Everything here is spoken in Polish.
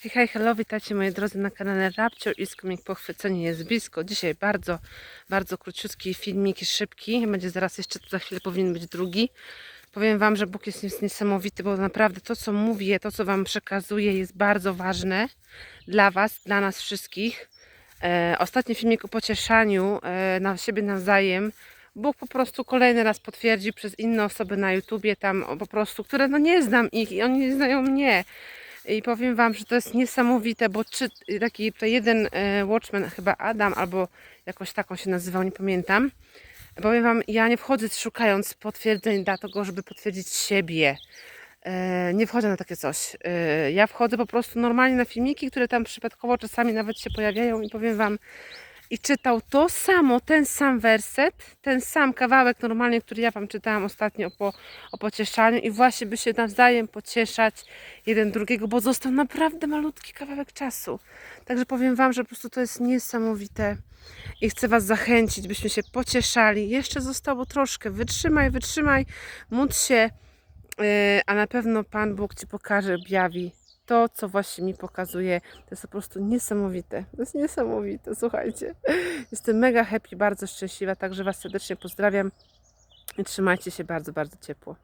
Hej, hello, witajcie moi drodzy na kanale Rapcio i Skomik Pochwycenie jest blisko. Dzisiaj bardzo, bardzo króciutki filmik i szybki. Będzie zaraz jeszcze, za chwilę powinien być drugi. Powiem Wam, że Bóg jest nies- niesamowity, bo naprawdę to, co mówię, to, co Wam przekazuję, jest bardzo ważne dla Was, dla nas wszystkich. E, ostatni filmik o pocieszaniu e, na siebie nawzajem. Bóg po prostu kolejny raz potwierdził przez inne osoby na YouTubie, tam po prostu, które no nie znam ich i oni nie znają mnie. I powiem Wam, że to jest niesamowite, bo czy taki to jeden e, Watchman, chyba Adam, albo jakoś taką się nazywał, nie pamiętam. Powiem Wam, ja nie wchodzę szukając potwierdzeń dla tego, żeby potwierdzić siebie. E, nie wchodzę na takie coś. E, ja wchodzę po prostu normalnie na filmiki, które tam przypadkowo czasami nawet się pojawiają i powiem Wam, i czytał to samo, ten sam werset, ten sam kawałek normalnie, który ja Wam czytałam ostatnio po, o pocieszaniu i właśnie by się nawzajem pocieszać jeden drugiego, bo został naprawdę malutki kawałek czasu. Także powiem Wam, że po prostu to jest niesamowite i chcę Was zachęcić, byśmy się pocieszali. Jeszcze zostało troszkę, wytrzymaj, wytrzymaj, módl się, yy, a na pewno Pan Bóg Ci pokaże, objawi to, co właśnie mi pokazuje. To jest po prostu niesamowite. To jest niesamowite, słuchajcie. Jestem mega happy, bardzo szczęśliwa, także Was serdecznie pozdrawiam i trzymajcie się bardzo, bardzo ciepło.